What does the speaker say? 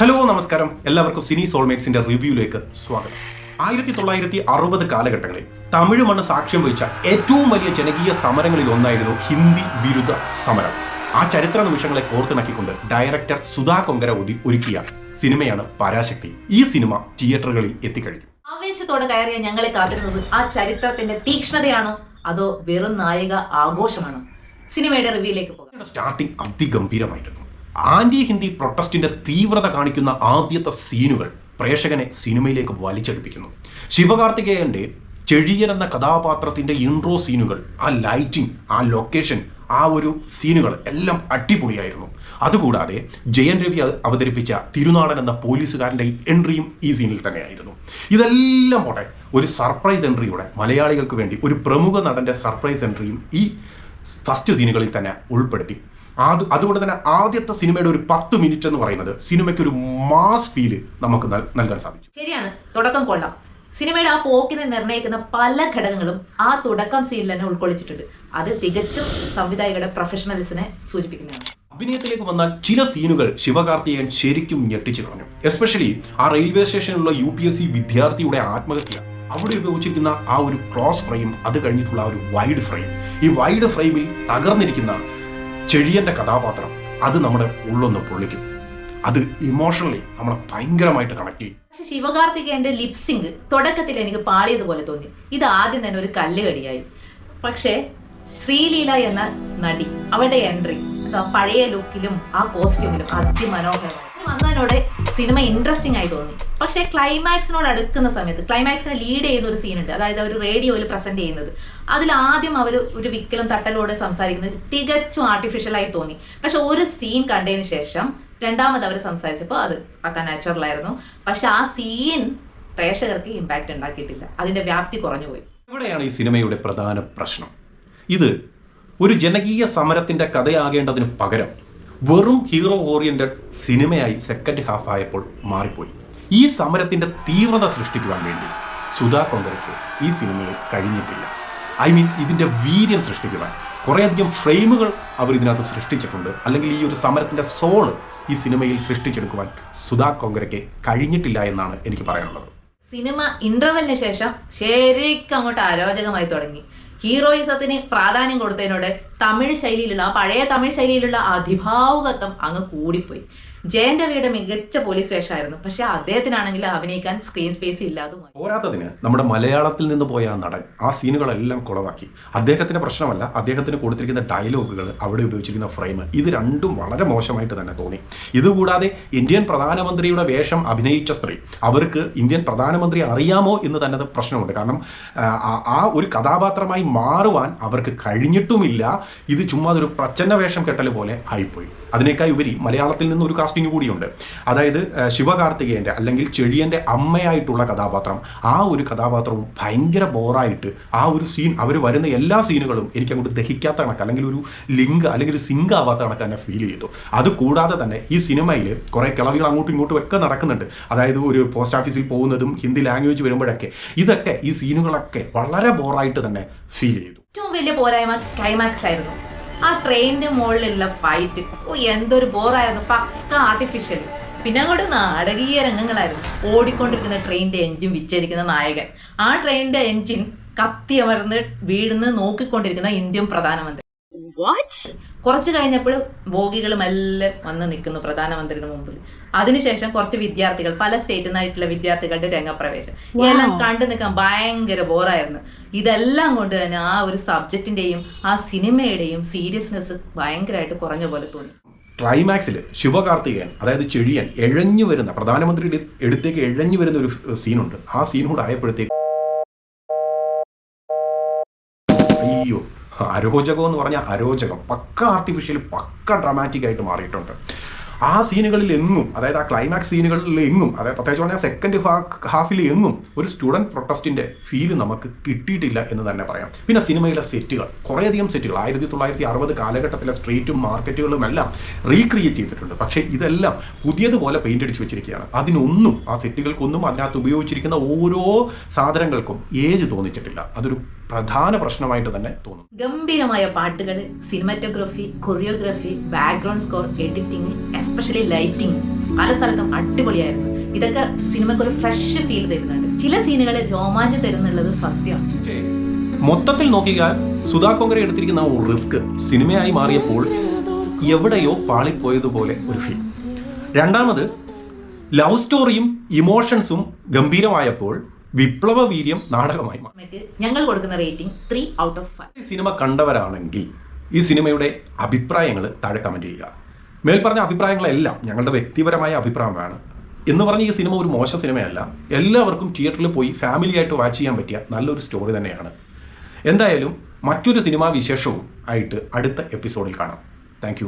Hello നമസ്കാരം. എല്ലാവർക്കും സിനി സോൾമേറ്റ്സിന്റെ റിവ്യൂയിലേക്ക് സ്വാഗതം. ആയിരത്തി തൊള്ളായിരത്തി അറുപത് കാലഘട്ടങ്ങളിൽ തമിഴ് മണ്ണ് സാക്ഷ്യം വഹിച്ച ഏറ്റവും വലിയ ജനകീയ സമരങ്ങളിൽ ഒന്നായിരുന്നു ഹിന്ദി വിരുദ്ധ സമരം. ആ ചരിത്ര നിമിഷങ്ങളെ കോർത്തിണക്കിക്കൊണ്ട് ഡയറക്ടർ സുധാ കൊങ്കര ഒതി- ഒരുക്കിയ സിനിമയാണ് പരാശക്തി. ഈ സിനിമ തിയേറ്ററുകളിൽ എത്തിക്കഴിഞ്ഞു. ആവേശത്തോടെ കയറിയ ഞങ്ങളെ കാത്തിരുന്നത് ആ ചരിത്രത്തിന്റെ തീക്ഷ്ണതയാണോ? അതോ വെറും നായിക ആഘോഷമാണോ? സിനിമയുടെ റിവ്യൂയിലേക്ക് പോകാം. സ്റ്റാർട്ടിംഗ് അതിഗംഭീരമായിരുന്നു. ആന്റി ഹിന്ദി പ്രൊട്ടസ്റ്റിന്റെ തീവ്രത കാണിക്കുന്ന ആദ്യത്തെ സീനുകൾ പ്രേക്ഷകനെ സിനിമയിലേക്ക് വലിച്ചെടുപ്പിക്കുന്നു. ശിവകാർത്തികേയന്റെ ചെഴിയൻ എന്ന കഥാപാത്രത്തിന്റെ ഇൻട്രോ സീനുകൾ ആ ലൈറ്റിംഗ് ആ ലൊക്കേഷൻ ആ ഒരു സീനുകൾ എല്ലാം അടിപൊളിയായിരുന്നു. അതുകൂടാതെ ജയൻ രവി അവതരിപ്പിച്ച തിരുനാടൻ എന്ന പോലീസുകാരന്റെ എൻട്രിയും ഈ സീനിൽ തന്നെയായിരുന്നു. ഇതെല്ലാം പോട്ടെ ഒരു സർപ്രൈസ് എൻട്രിയുടെ മലയാളികൾക്ക് വേണ്ടി ഒരു പ്രമുഖ നടന്റെ സർപ്രൈസ് എൻട്രിയും ഈ ഫസ്റ്റ് സീനുകളിൽ തന്നെ ഉൾപ്പെടുത്തി. അത് അതുകൊണ്ട് തന്നെ ആദ്യത്തെ സിനിമയുടെ ഒരു പത്ത് മിനിറ്റ് എന്ന് പറയുന്നത് സിനിമയ്ക്ക് ഒരു മാസ് ഫീൽ നമുക്ക് നൽകാൻ സാധിച്ചു. ശരിയാണ്. തുടക്കം കൊള്ളാം. സിനിമയുടെ ആ പോക്കിനെ നിർണയിക്കുന്ന പല ഘടകങ്ങളും ആ തുടക്കം സീനിൽ തന്നെ ഉൾക്കൊള്ളിച്ചിട്ടുണ്ട്. അത് തികച്ചും സംവിധായകരുടെ പ്രൊഫഷണൽസിനെ സൂചിപ്പിക്കുന്നതാണ്. അഭിനയത്തിലേക്ക് വന്ന ചില സീനുകൾ ശിവകാർത്തികേയൻ ശരിക്കും ഞെട്ടിച്ചു കളഞ്ഞു. എസ്പെഷ്യലി ആ റെയിൽവേ സ്റ്റേഷനിലുള്ള യു പി എസ് സി വിദ്യാർത്ഥിയുടെ ആത്മഹത്യ. അവിടെ ഉപയോഗിച്ചിരിക്കുന്ന ആ ഒരു ക്രോസ് ഫ്രെയിം അത് കഴിഞ്ഞിട്ടുള്ള ആ ഒരു വൈഡ് ഫ്രെയിം ഈ വൈഡ് ഫ്രെയിമിൽ തകർന്നിരിക്കുന്ന ചെഴിയന്റെ കഥാപാത്രം അത് നമ്മുടെ ഉള്ളൊന്ന് പൊള്ളിക്കും. അത് ഇമോഷണലി നമ്മളെ ഭയങ്കരമായിട്ട് കണക്ട് ചെയ്യും. പക്ഷെ ശിവകാർത്തികേയന്റെ ലിപ്സിംഗ് തുടക്കത്തിൽ എനിക്ക് പാളിയതുപോലെ തോന്നി. ഇത് ആദ്യം തന്നെ ഒരു കല്ലുകടിയായി. പക്ഷേ ശ്രീലീല എന്ന നടി അവളുടെ എൻട്രി പഴയ ലുക്കിലും ആ കോസ്റ്റ്യൂമിലും അതിമനോഹരമായി. വന്നതിനോടെ സിനിമ ഇൻട്രസ്റ്റിംഗ് ആയി തോന്നി. പക്ഷേ ക്ലൈമാക്സിനോട് അടുക്കുന്ന സമയത്ത് ക്ലൈമാക്സിനെ ലീഡ് ചെയ്യുന്ന ഒരു സീനുണ്ട് അതായത് അവർ റേഡിയോയിൽ പ്രസന്റ് ചെയ്യുന്നത്. അതിൽ ആദ്യം അവർ ഒരു വിക്കലും തട്ടലോടെ സംസാരിക്കുന്നത് തികച്ചും ആർട്ടിഫിഷ്യൽ ആയി തോന്നി. പക്ഷെ ഒരു സീൻ കണ്ടതിന് ശേഷം രണ്ടാമത് അവർ സംസാരിച്ചപ്പോൾ അത് പക്ക നാച്ചുറൽ ആയിരുന്നു. പക്ഷെ ആ സീൻ പ്രേക്ഷകർക്ക് ഇമ്പാക്റ്റ് ഉണ്ടാക്കിയിട്ടില്ല. അതിന്റെ വ്യാപ്തി കുറഞ്ഞു പോയി. ഇവിടെയാണ് ഈ സിനിമയുടെ പ്രധാന പ്രശ്നം? ഇത് ഒരു ജനകീയ സമരത്തിന്റെ കഥയാകേണ്ടതിന് പകരം വെറും ഹീറോ ഓറിയന്റഡ് സിനിമയായി സെക്കൻഡ് ഹാഫ് ആയപ്പോൾ മാറിപ്പോയി. ഈ സമരത്തിന്റെ തീവ്രത സൃഷ്ടിക്കുവാൻ വേണ്ടി സുധാ കൊങ്കരയ്ക്ക് ഈ സിനിമയിൽ കഴിഞ്ഞിട്ടില്ല. ഐ മീൻ ഇതിന്റെ വീര്യം സൃഷ്ടിക്കുവാൻ. കുറേയധികം ഫ്രെയിമുകൾ അവർ ഇതിനകത്ത് സൃഷ്ടിച്ചിട്ടുണ്ട്. അല്ലെങ്കിൽ ഈ ഒരു സമരത്തിന്റെ സോൾ ഈ സിനിമയിൽ സൃഷ്ടിച്ചെടുക്കുവാൻ സുധാ കൊങ്കരയ്ക്ക് കഴിഞ്ഞിട്ടില്ല എന്നാണ് എനിക്ക് പറയാനുള്ളത്. സിനിമ ഇന്റർവെലിന് ശേഷം ശരിക്കും അങ്ങോട്ട് അരോചകമായി തുടങ്ങി. ഹീറോയിസത്തിന് പ്രാധാന്യം കൊടുത്തതിനോട് തമിഴ് ശൈലിയിലുള്ള പഴയ തമിഴ് ശൈലിയിലുള്ള അതിഭാവുകത്വം അങ്ങ് കൂടിപ്പോയി. ജയൻ രവിയുടെ മികച്ച പോലീസ് വേഷമായിരുന്നു. പക്ഷെ അദ്ദേഹത്തിനാണെങ്കിൽ അഭിനയിക്കാൻ സ്ക്രീൻ സ്പേസ് ഇല്ലാതെ പോരാത്തതിന് നമ്മുടെ മലയാളത്തിൽ നിന്ന് പോയ ആ നടൻ ആ സീനുകളെല്ലാം കുളവാക്കി അദ്ദേഹത്തിന്റെ പ്രശ്നമല്ല അദ്ദേഹത്തിന് കൊടുത്തിരിക്കുന്ന ഡയലോഗുകൾ അവിടെ ഉപയോഗിച്ചിരിക്കുന്ന ഫ്രെയിം ഇത് രണ്ടും വളരെ മോശമായിട്ട് തന്നെ തോന്നി. ഇതുകൂടാതെ ഇന്ത്യൻ പ്രധാനമന്ത്രിയുടെ വേഷം അഭിനയിച്ച സ്ത്രീ അവർക്ക് ഇന്ത്യൻ പ്രധാനമന്ത്രി അറിയാമോ എന്ന് തന്നെ പ്രശ്നമുണ്ട്. കാരണം ആ, ഒരു കഥാപാത്രമായി മാറുവാൻ അവർക്ക് കഴിഞ്ഞിട്ടുമില്ല. ഇത് ചുമ്മാ ഒരു പ്രച്ഛന്ന വേഷം കെട്ടൽ പോലെ ആയിപ്പോയി. അതിനേക്കാൾ ഉപരി മലയാളത്തിൽ നിന്ന് ഒരു കാസ്റ്റിംഗ് കൂടിയുണ്ട്. അതായത് ശിവകാർത്തികേയന്റെ അല്ലെങ്കിൽ ചെഴിയന്റെ അമ്മയായിട്ടുള്ള കഥാപാത്രം ആ ഒരു കഥാപാത്രവും ഭയങ്കര ബോറായിട്ട് ആ ഒരു സീൻ അവർ വരുന്ന എല്ലാ സീനുകളും എനിക്ക് അങ്ങോട്ട് ദഹിക്കാത്ത കണക്ക് അല്ലെങ്കിൽ ഒരു ലിങ്ക് അല്ലെങ്കിൽ ഒരു സിങ്ക് ആവാത്ത കണക്ക് തന്നെ ഫീൽ ചെയ്തു. അത് കൂടാതെ തന്നെ ഈ സിനിമയിൽ കുറേ കിളവികൾ അങ്ങോട്ടും ഇങ്ങോട്ടും ഒക്കെ നടക്കുന്നുണ്ട്. അതായത് ഒരു പോസ്റ്റ് ഓഫീസിൽ പോകുന്നതും ഹിന്ദി ലാംഗ്വേജ് വരുമ്പോഴൊക്കെ ഇതൊക്കെ ഈ സീനുകളൊക്കെ വളരെ ബോറായിട്ട് തന്നെ ഫീൽ ചെയ്തു. ഏറ്റവും വലിയ പോരായ്മ ക്ലൈമാക്സ് ആയിരുന്നു. ആ ട്രെയിനിന്റെ മുകളിലുള്ള ഫൈറ്റ് ഓ എന്തൊരു ബോറായിരുന്നു പക്ക ആർട്ടിഫിഷ്യൽ പിന്നെ അങ്ങോട്ട് നാടകീയ രംഗങ്ങളായിരുന്നു. ഓടിക്കൊണ്ടിരിക്കുന്ന ട്രെയിനിന്റെ എഞ്ചിൻ വിച്ചരിക്കുന്ന നായകൻ. ആ ട്രെയിനിന്റെ എഞ്ചിൻ കത്തിയമർന്ന് വീടുന്ന് നോക്കിക്കൊണ്ടിരിക്കുന്ന ഇന്ത്യൻ പ്രധാനമന്ത്രി. കുറച്ച് കഴിഞ്ഞപ്പോൾ ബോഗികൾ എല്ലാം വന്ന് നിൽക്കുന്നു പ്രധാനമന്ത്രിയുടെ മുമ്പിൽ. അതിനുശേഷം കുറച്ച് വിദ്യാർത്ഥികൾ പല സ്റ്റേറ്റിൽ നിന്നായിട്ടുള്ള വിദ്യാർത്ഥികളുടെ രംഗപ്രവേശം. എല്ലാം കണ്ടു നിൽക്കാൻ ഭയങ്കര ബോറായിരുന്നു. ഇതെല്ലാം കൊണ്ട് തന്നെ ആ ഒരു സബ്ജക്റ്റിന്റെയും ആ സിനിമയുടെയും സീരിയസ്നെസ് ഭയങ്കരമായിട്ട് കുറഞ്ഞ പോലെ തോന്നി. ക്ലൈമാക്സിൽ ശിവകാർത്തികയൻ അതായത് ചെഴിയൻ എഴഞ്ഞു വരുന്ന പ്രധാനമന്ത്രിയുടെ എടുത്തേക്ക് എഴഞ്ഞു വരുന്ന ഒരു സീനുണ്ട് ആ സീനോട് ആയപ്പോഴത്തേക്ക് അയ്യോ അരോചകം എന്ന് പറഞ്ഞാൽ അരോചകം. പക്ക ആർട്ടിഫിഷ്യൽ പക്ക ഡ്രാമാറ്റിക് ആയിട്ട് മാറിയിട്ടുണ്ട്. ആ സീനുകളിൽ എങ്ങും അതായത് ആ ക്ലൈമാക്സ് സീനുകളിൽ എങ്ങും അതായത് പ്രത്യേകിച്ച് പറഞ്ഞാൽ സെക്കൻഡ് ഹാഫിൽ എങ്ങും ഒരു സ്റ്റുഡന്റ് പ്രൊട്ടസ്റ്റിന്റെ ഫീൽ നമുക്ക് കിട്ടിയിട്ടില്ല എന്ന് തന്നെ പറയാം. പിന്നെ സിനിമയിലെ സെറ്റുകൾ കുറേയധികം സെറ്റുകൾ ആയിരത്തി തൊള്ളായിരത്തി അറുപത് കാലഘട്ടത്തിലെ സ്ട്രീറ്റും മാർക്കറ്റുകളും എല്ലാം റീക്രിയേറ്റ് ചെയ്തിട്ടുണ്ട്. പക്ഷേ ഇതെല്ലാം പുതിയതുപോലെ പെയിന്റ് അടിച്ചു വെച്ചിരിക്കുകയാണ്. അതിനൊന്നും ആ സെറ്റുകൾക്കൊന്നും അതിനകത്ത് ഉപയോഗിച്ചിരിക്കുന്ന ഓരോ സാധനങ്ങൾക്കും ഏജ് തോന്നിച്ചിട്ടില്ല. അതൊരു പ്രധാന പ്രശ്നമായിട്ട് തന്നെ തോന്നുന്നു ഗംഭീരമായ പാട്ടുകൾ cinematography choreography background score editing especially lighting പല സ്ഥലത്തും അടിപൊളിയായിരുന്നു. ഇതൊക്കെ സിനിമയ്ക്ക് ഒരു ഫ്രഷ് ഫീൽ തരുന്നുണ്ട്. ചില സീനുകൾ രോമാഞ്ചം തരുന്നുള്ളത് സത്യമാണ്. മൊത്തത്തിൽ നോക്കിയാൽ സുധാ കൊങ്കര എടുത്തിരിക്കുന്ന ആ റിസ്ക് സിനിമയായി മാറിയപ്പോൾ എവിടെയോ പാളിപ്പോയതുപോലെ ഒരു ഫീൽ രണ്ടാമത് ലവ് സ്റ്റോറിയും ഇമോഷൻസും ഗംഭീരമായപ്പോൾ വിപ്ലവ വീര്യം നാടകമായി ഞങ്ങൾ കൊടുക്കുന്ന rating three out of five ഈ സിനിമ കണ്ടവരാണെങ്കിൽ ഈ സിനിമയുടെ അഭിപ്രായങ്ങൾ താഴെ കമന്റ് ചെയ്യുക. മേൽപ്പറഞ്ഞ അഭിപ്രായങ്ങളെല്ലാം ഞങ്ങളുടെ വ്യക്തിപരമായ അഭിപ്രായമാണ്. എന്ന് പറഞ്ഞ് ഈ സിനിമ ഒരു മോശം സിനിമയല്ല. എല്ലാവർക്കും തിയേറ്ററിൽ പോയി ഫാമിലി ആയിട്ട് വാച്ച് ചെയ്യാൻ പറ്റിയ നല്ലൊരു സ്റ്റോറി തന്നെയാണ്. എന്തായാലും മറ്റൊരു സിനിമാ വിശേഷവും ആയിട്ട് അടുത്ത എപ്പിസോഡിൽ കാണാം. താങ്ക്